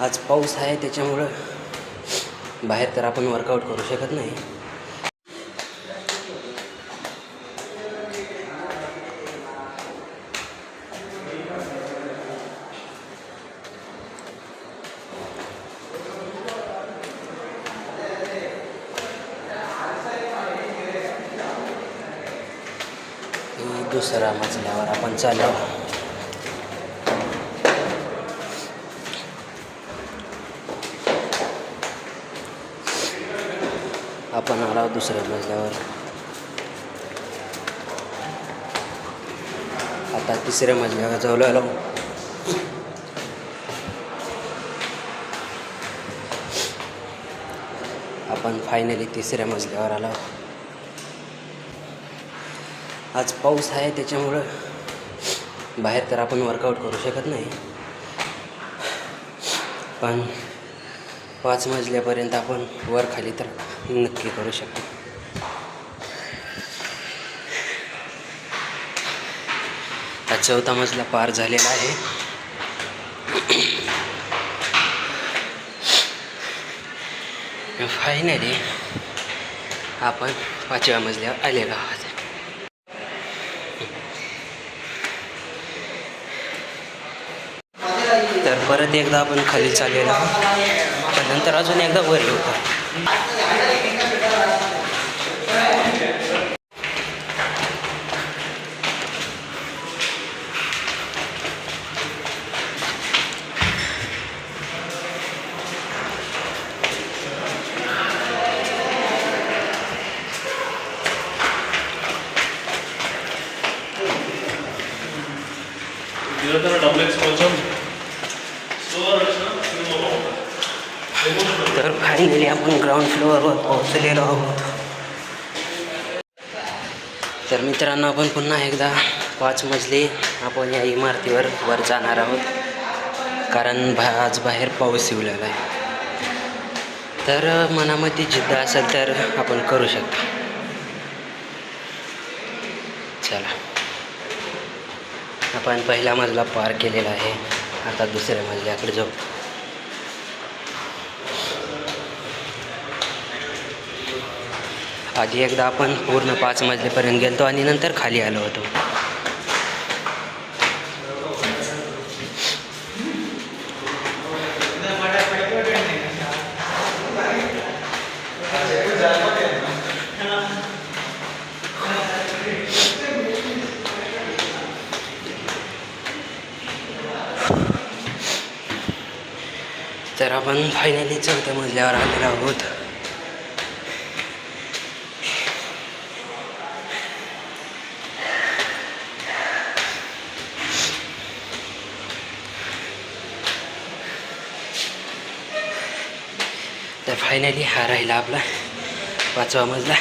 आज पाऊस आहे त्याच्यामुळं बाहेर तर आपण वर्कआउट करू शकत नाही. ही दुसरा मजल्यावर आपण चाललो. आपण आला दुसऱ्या मजल्यावर आता तिसऱ्या मजल्यावर जाऊ आलो. आपण फायनली तिसऱ्या मजल्यावर आलो. आज पाऊस आहे त्याच्यामुळं बाहेर तर आपण वर्कआउट करू शकत नाही. पण पाच मजल्यापर्यंत आपण वर खाली तर नक्की करू शकतो. हा चौथा मजला पार झालेला आहे. फायनली आपण पाचव्या मजल्यावर आले गावात तर परत एकदा आपण खाली चाललेलो पण नंतर अजून एकदा वर येऊ का? तर फायनली आपण ग्राउंड फ्लोअरवर पोहोचलेलो आहोत. तर मित्रांनो आपण पुन्हा एकदा पाच मजली आपण या इमारतीवर वर जाणार आहोत. कारण भा आज बाहेर पाऊस येवलेला आहे. तर मनामध्ये जिद्द असेल तर आपण करू शकतो. चला. आपण पहिला मजला पार केलेला आहे. आता दुसऱ्या मजल्याकडे जाऊ. आधी एकदा आपण पूर्ण पाच मजलेपर्यंत गेलतो आणि नंतर खाली आलो होतो. तर आपण फायनली चौथ्या मजल्यावर आलेलो आहोत. तर फायनली हा राहिला आपला पाचवा मजला.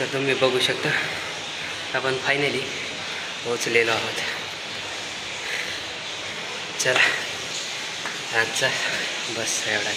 तर तुम्ही बघू शकता आपण फायनली पोचलेलो आहोत. चला. आजचा बस एवढाच.